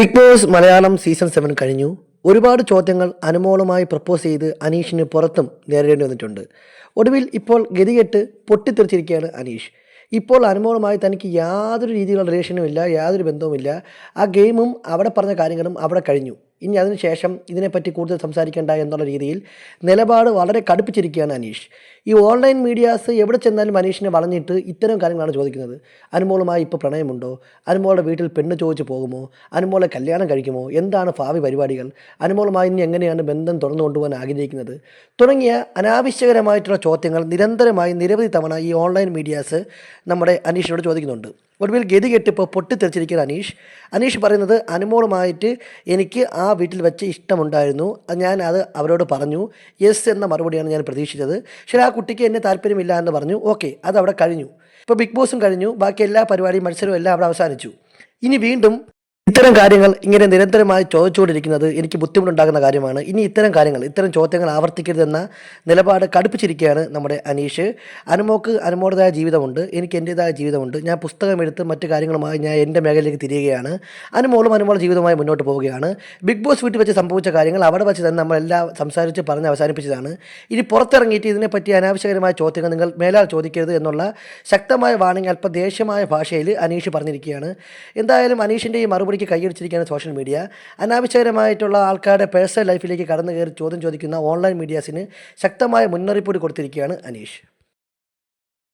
Bigg Boss Malayalam season seven കഴിഞ്ഞു. ഒരുപാട് ചോദ്യങ്ങൾ അനുമോളുമായി പ്രപ്പോസ് ചെയ്ത് അനീഷിന് പുറത്തും നേരിടേണ്ടി വന്നിട്ടുണ്ട്. ഒടുവിൽ ഇപ്പോൾ ഗതികെട്ട് പൊട്ടിത്തെറിച്ചിരിക്കുകയാണ് അനീഷ്. ഇപ്പോൾ അനുമോളുമായി തനിക്ക് യാതൊരു രീതിയിലുള്ള റിലേഷനും ഇല്ല യാതൊരു ബന്ധവുമില്ല ആ ഗെയിമും അവിടെ പറഞ്ഞ കാര്യങ്ങളും അവിടെ കഴിഞ്ഞു. ഇനി അതിനുശേഷം ഇതിനെപ്പറ്റി കൂടുതൽ സംസാരിക്കേണ്ട എന്നുള്ള രീതിയിൽ നിലപാട് വളരെ കടുപ്പിച്ചിരിക്കുകയാണ് അനീഷ്. ഈ ഓൺലൈൻ മീഡിയാസ് എവിടെ ചെന്നാലും മനീഷിനെ വളഞ്ഞിട്ട് ഇത്തരം കാര്യങ്ങളാണ് ചോദിക്കുന്നത്. അനുമോളുമായി ഇപ്പോൾ പ്രണയമുണ്ടോ? അനുമോളുടെ വീട്ടിൽ പെണ്ണ് ചോദിച്ച് പോകുമോ? അനുമോളെ കല്യാണം കഴിക്കുമോ? എന്താണ് ഭാവി പരിപാടികൾ? അനുമോളുമായി ഇനി എങ്ങനെയാണ് ബന്ധം തുറന്നു കൊണ്ടുപോകാൻ ആഗ്രഹിക്കുന്നത്? തുടങ്ങിയ അനാവശ്യകരമായിട്ടുള്ള ചോദ്യങ്ങൾ നിരന്തരമായി നിരവധി തവണ ഈ ഓൺലൈൻ മീഡിയാസ് നമ്മുടെ അനീഷിനോട് ചോദിക്കുന്നുണ്ട്. ഒടുവിൽ ഗതി കെട്ടിപ്പോൾ പൊട്ടിത്തെറിച്ചിരിക്കുന്ന അനീഷ്. അനീഷ് പറയുന്നത് അനുമോളുമായിട്ട് എനിക്ക് ആ വീട്ടിൽ വെച്ച് ഇഷ്ടമുണ്ടായിരുന്നു. ഞാൻ അത് അവരോട് പറഞ്ഞു. യെസ് എന്ന മറുപടിയാണ് ഞാൻ പ്രതീക്ഷിച്ചത്. പക്ഷേ ആ കുട്ടിക്ക് എന്നെ താല്പര്യമില്ല എന്ന് പറഞ്ഞു. ഓക്കെ അത് അവിടെ കഴിഞ്ഞു. ഇപ്പോൾ ബിഗ് ബോസും കഴിഞ്ഞു. ബാക്കി എല്ലാ പരിപാടിയും മത്സരവും എല്ലാം അവിടെ അവസാനിച്ചു. ഇനി വീണ്ടും ഇത്തരം കാര്യങ്ങൾ ഇങ്ങനെ നിരന്തരമായി ചോദിച്ചുകൊണ്ടിരിക്കുന്നത് എനിക്ക് ബുദ്ധിമുട്ടുണ്ടാകുന്ന കാര്യമാണ്. ഇനി ഇത്തരം കാര്യങ്ങൾ ഇത്തരം ചോദ്യങ്ങൾ ആവർത്തിക്കരുതെന്ന നിലപാട് കടുപ്പിച്ചിരിക്കുകയാണ് നമ്മുടെ അനീഷ്. അനുമോക്ക് അനുമോടേതായ ജീവിതമുണ്ട് എനിക്ക് എന്റേതായ ജീവിതമുണ്ട്. ഞാൻ പുസ്തകം എടുത്ത് മറ്റു കാര്യങ്ങളുമായി ഞാൻ എന്റെ മേഖലയിലേക്ക് തിരിയുകയാണ്. അനുമോളും അനുമോളുടെ ജീവിതവുമായി മുന്നോട്ട് പോവുകയാണ്. ബിഗ് ബോസ് വീട്ടിൽ വെച്ച് സംഭവിച്ച കാര്യങ്ങൾ അവിടെ വെച്ച് തന്നെ നമ്മളെല്ലാം സംസാരിച്ച് പറഞ്ഞ് അവസാനിപ്പിച്ചതാണ്. ഇനി പുറത്തിറങ്ങിയിട്ട് ഇതിനെപ്പറ്റി അനാവശ്യകരമായ ചോദ്യങ്ങൾ നിങ്ങൾ മേലാൽ ചോദിക്കരുത് എന്നുള്ള ശക്തമായ വാണിംഗ് അല്പദേശമായ ഭാഷയിൽ അനീഷ് പറഞ്ഞിരിക്കുകയാണ്. എന്തായാലും അനീഷിന്റെ ഈ മറുപടിക്ക് കൈയടിച്ചിരിക്കുകയാണ് സോഷ്യൽ മീഡിയ. അനാവശ്യകരമായിട്ടുള്ള ആൾക്കാരുടെ പേഴ്സണൽ ലൈഫിലേക്ക് കടന്നു കയറി ചോദ്യം ചോദിക്കുന്ന ഓൺലൈൻ മീഡിയാസിന് ശക്തമായ മുന്നറിയിപ്പ് കൊടുത്തിരിക്കുകയാണ് അനീഷ്.